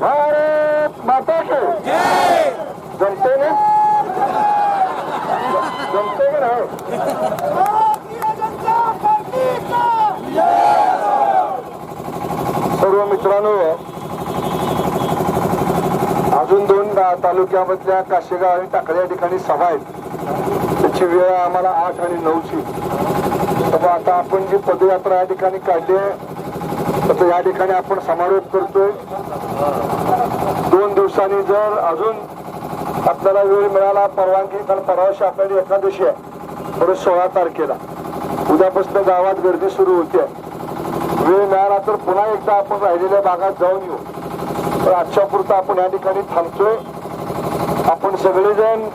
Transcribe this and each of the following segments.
भारत जमते ना? सर्व मित्रांनो अजून दोन तालुक्यामधल्या काशेगाव आणि टाकळी या ठिकाणी सभा आहेत. त्याची वेळ आम्हाला आठ आणि नऊची. तर आता आपण जी पदयात्रा या ठिकाणी काढली आहे तर या ठिकाणी आपण समारोप करतोय. दोन दिवसांनी जर अजून आपल्याला वेळ मिळाला परवानगी कारण परवाशी आपल्याला एकादशी आहे. परत सोळा तारखेला. उद्यापासून गावात गर्दी सुरू होते. वेळ मिळाला तर पुन्हा एकदा आपण राहिलेल्या भागात जाऊन येऊ. तर आजच्या पुरतं आपण या ठिकाणी थांबतोय. आपण सगळेजण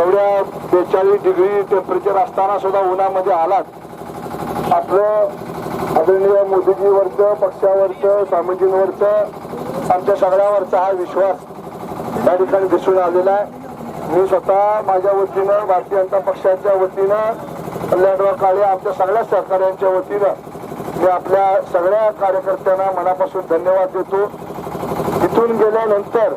एवढ्या बेचाळीस डिग्री टेम्परेचर असताना सुद्धा उन्हामध्ये आलात. आपलं आदरणीय मोदीजीवरचं पक्षावरचं स्वामीजींवरचं आमच्या सगळ्यावरचा हा विश्वास या ठिकाणी दिसून आलेला आहे. मी स्वतः माझ्या वतीनं भारतीय जनता पक्षाच्या वतीनं कल्याणराव काळे आमच्या सगळ्या सहकार्यांच्या वतीनं मी आपल्या सगळ्या कार्यकर्त्यांना मनापासून धन्यवाद देतो. इथून गेल्यानंतर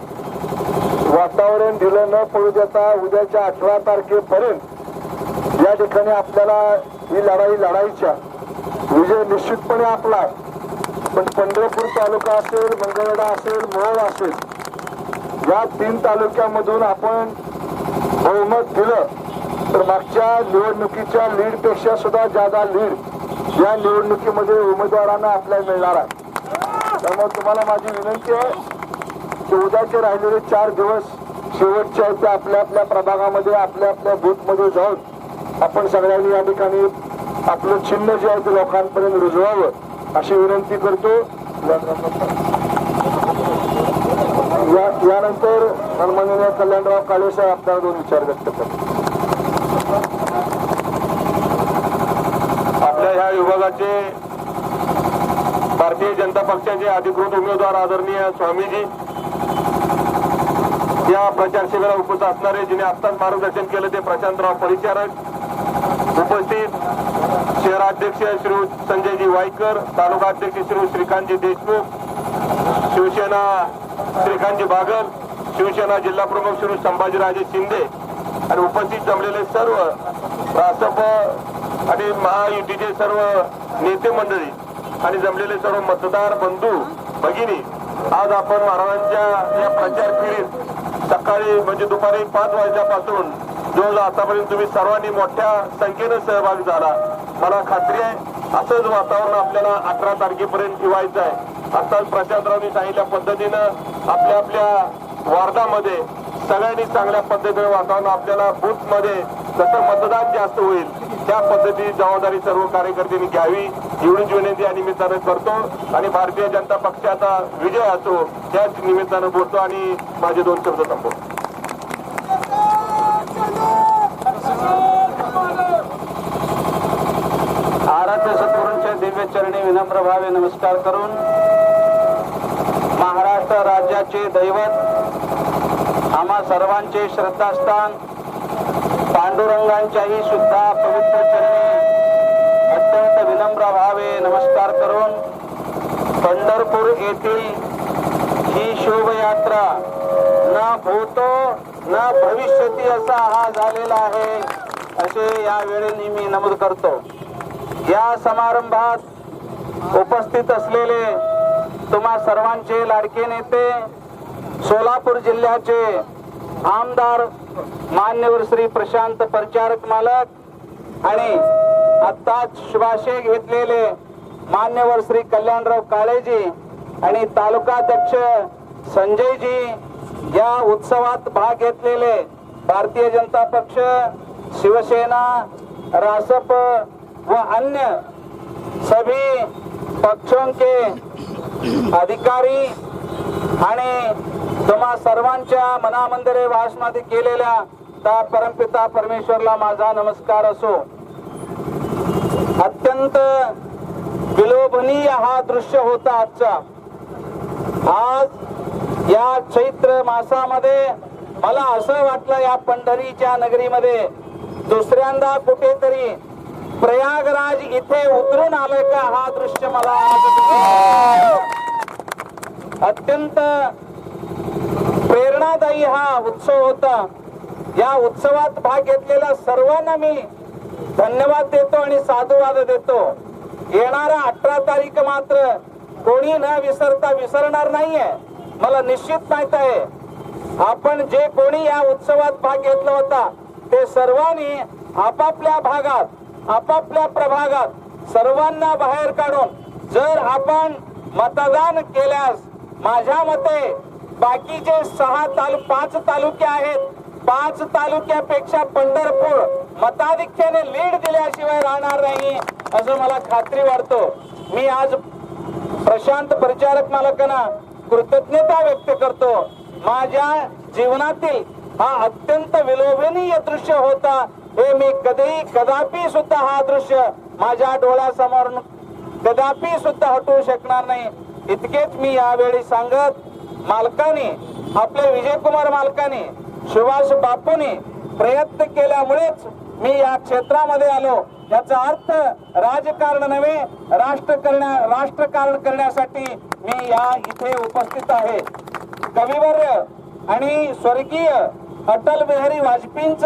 वातावरण ढिलं न पडू देता उद्याच्या अठरा तारखेपर्यंत या ठिकाणी आपल्याला ही लढाई लढाईच्या विजय निश्चितपणे आपला आहे. पण पंढरपूर तालुका असेल मंगळवेढा असेल मोहोळ असेल या तीन तालुक्यामधून आपण बहुमत दिलं तर मागच्या निवडणुकीच्या लीडपेक्षा सुद्धा जादा लीड या निवडणुकीमध्ये उमेदवारांना आपल्याला मिळणार आहे त्यामुळे तुम्हाला माझी विनंती आहे चौदाचे उद्याचे राहिलेले चार दिवस शेवटचे आहेत ते आपल्या आपल्या प्रभागामध्ये आपल्या आपल्या बूथमध्ये जाऊन आपण सगळ्यांनी या ठिकाणी आपलं चिन्ह जे आहे ते लोकांपर्यंत रुजवावं अशी विनंती करतो. या यानंतर सन्माननीय कल्याणराव काळे साहेब आपल्याला दोन विचार व्यक्त करतो आपल्या ह्या विभागाचे भारतीय जनता पक्षाचे अधिकृत उमेदवार आदरणीय स्वामीजी या प्रचार शिबिराला उपस्थित असणारे जिने आत्ताच मार्गदर्शन केलं ते प्रशांतराव परिचारक उपस्थित. शहराध्यक्ष श्री संजयजी वाईकर तालुका अध्यक्ष श्री श्रीकांतजी देशमुख शिवसेना श्रीकांतजी बागल शिवसेना जिल्हा प्रमुख श्री संभाजीराजे शिंदे आणि उपस्थित जमलेले सर्व रासप आणि महायुतीचे सर्व नेते मंडळी आणि जमलेले सर्व मतदार बंधू भगिनी आज आपण महाराजांच्या या प्रचार फेरीत सकाळी म्हणजे दुपारी पाच वाजल्यापासून जो आतापर्यंत तुम्ही सर्वांनी मोठ्या संख्येनं सहभाग झाला मला खात्री आहे असंच वातावरण आपल्याला अठरा तारखेपर्यंत ठेवायचं आहे. आताच प्रशांतरावनी सांगितल्या पद्धतीनं आपल्या आपल्या वार्डामध्ये सगळ्यांनी चांगल्या पद्धतीने वातावरण आपल्याला बूथमध्ये जसं मतदान जास्त होईल त्या पद्धतीची जबाबदारी सर्व कार्यकर्त्यांनी घ्यावी एवढीच विनंती या निमित्तानं करतो. आणि भारतीय जनता पक्षाचा विजय असो त्याच निमित्तानं बोलतो आणि माझे दोन शब्द संपवतो. आराध्य सद्गुरूंच्या दिव्य चरणी विनम्र भावे नमस्कार करून महाराष्ट्र राज्याचे दैवत आम्हा सर्वांचे श्रद्धास्थान पांडुरंगांच्याही सुद्धा पवित्र चरणी अत्यंत विनम्र भावे नमस्कार करून पंढरपूर येथील ही शोभयात्रा न भूतो न भविष्यती असा हा झालेला आहे असे या वेळेने मी नमूद करतो. या समारंभात उपस्थित असलेले तुम्हा सर्वांचे लाडके नेते सोलापूर जिल्ह्याचे आमदार मान्यवर श्री प्रशांत प्रचारक मालक आणि आत्ताच शुभाशय घेतलेले मान्यवर श्री कल्याणराव काळेजी आणि तालुकाध्यक्ष संजयजी या उत्सवात भाग घेतलेले भारतीय जनता पक्ष शिवसेना रासप व अन्य सभी पक्षों के अधिकारी आणि तुम्हा सर्वांच्या मनामंदिरे भाषणामध्ये केलेल्या त्या परमपिता परमेश्वरला माझा नमस्कार असो. अत्यंत विलोभनीय हा दृश्य होता आजचा. आज या चैत्र मासामध्ये मला असं वाटलं या पंढरीच्या नगरीमध्ये दुसऱ्यांदा कुठेतरी प्रयागराज इथे उतरून आलोय का हा दृश्य मला अत्यंत प्रेरणादायी हा उत्सव होता. या उत्सवात भाग घेतलेल्या सर्वांना मी धन्यवाद देतो आणि साधुवाद देतो. येणारा अठरा तारीख मात्र कोणी न विसरता विसरणार नाहीये. मला निश्चित माहीत आहे. आपण जे कोणी या उत्सवात भाग घेतला होता ते सर्वांनी आपापल्या भागात आपापल्या प्रभागात सर्वांना बाहेर काढून जर आपण मतदान केल्यास माझ्या मते बाकीचे सहा तालु पाच तालुके आहेत पाच तालुक्यापेक्षा पंढरपूर मताधिक्याने लीड दिल्याशिवाय राहणार नाही असं मला खात्री वाटतो. मी आज प्रशांत परिचारक मालकांना कृतज्ञता व्यक्त करतो. माझ्या जीवनातील हा अत्यंत विलोभनीय दृश्य होता हे मी कधीही कदापि सुद्धा हा दृश्य माझ्या डोळ्यासमोर कदापि सुद्धा हटवू शकणार नाही. इतकेच मी यावेळी सांगत मालकाने आपले विजयकुमार मालकाने सुभाष बापूने प्रयत्न केल्यामुळेच मी या क्षेत्रामध्ये आलो. याचा अर्थ राजकारण नव्हे राष्ट्र करण्या राष्ट्रकारण करण्यासाठी मी या इथे उपस्थित आहे. कविवर्य आणि स्वर्गीय अटल बिहारी वाजपेयींच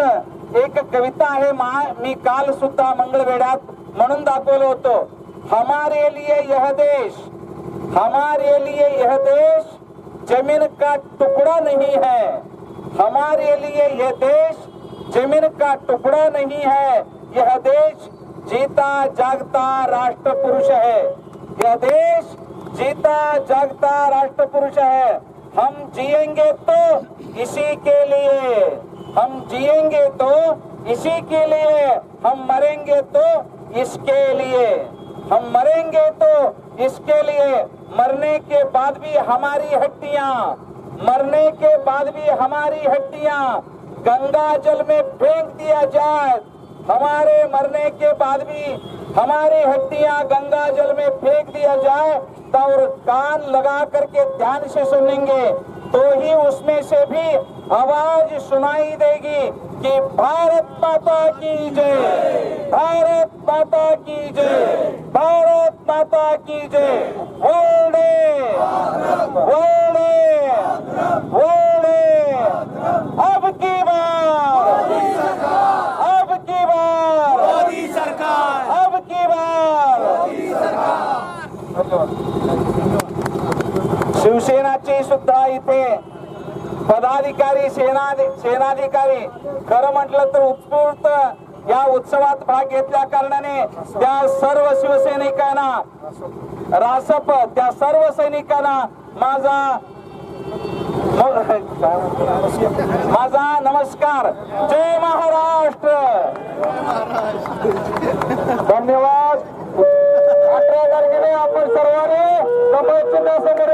एक कविता आहे मा मी काल सुद्धा मंगळवेढ्यात म्हणून दाखवलं होतो. हमारे लिए यह देश हमारे लिए यह देश ज़मीन का टुकड़ा नहीं है। हमारे लिए यह देश ज़मीन का टुकड़ा नहीं है। यह देश जीता जागता राष्ट्र पुरुष है। यह देश जीता जागता राष्ट्र पुरुष है। हम जिएँगे तो इसी के लिए। हम जिएँगे तो इसी के लिए। हम मरेंगे तो इसके लिए। हम मरेंगे तो इसके लिए। मरने के बाद भी हमारी हड्डियाँ, मरने के बाद भी हमारी हड्डियाँ गंगा जल में फेंक दिया जाए। हमारे मरने के बाद भी हमारी हड्डियाँ गंगा जल में फेंक दिया जाए तो कान लगा करके ध्यान से सुनेंगे तो ही उसमें से भी आवाज सुनाई देगी कि भारत माता की जय। भारत माता की जय। भारत माता की जय। वोल्डे वोल्डे वोल्डे अब की बार। अब की बार। मोदी सरकार। अब की बार। शिवसेनाचे सुद्धा इथे पदाधिकारी सेना सेनाधिकारी खरं म्हटलं तर उत्स्फूर्त या उत्सवात भाग घेतल्या कारणाने त्या सर्व शिवसैनिकांना रासप त्या सर्व सैनिकांना माझा माझा नमस्कार. जय महाराष्ट्र! धन्यवाद. अठरा तारखेने आपण सर्वांनी कमळ चिन्हासमोर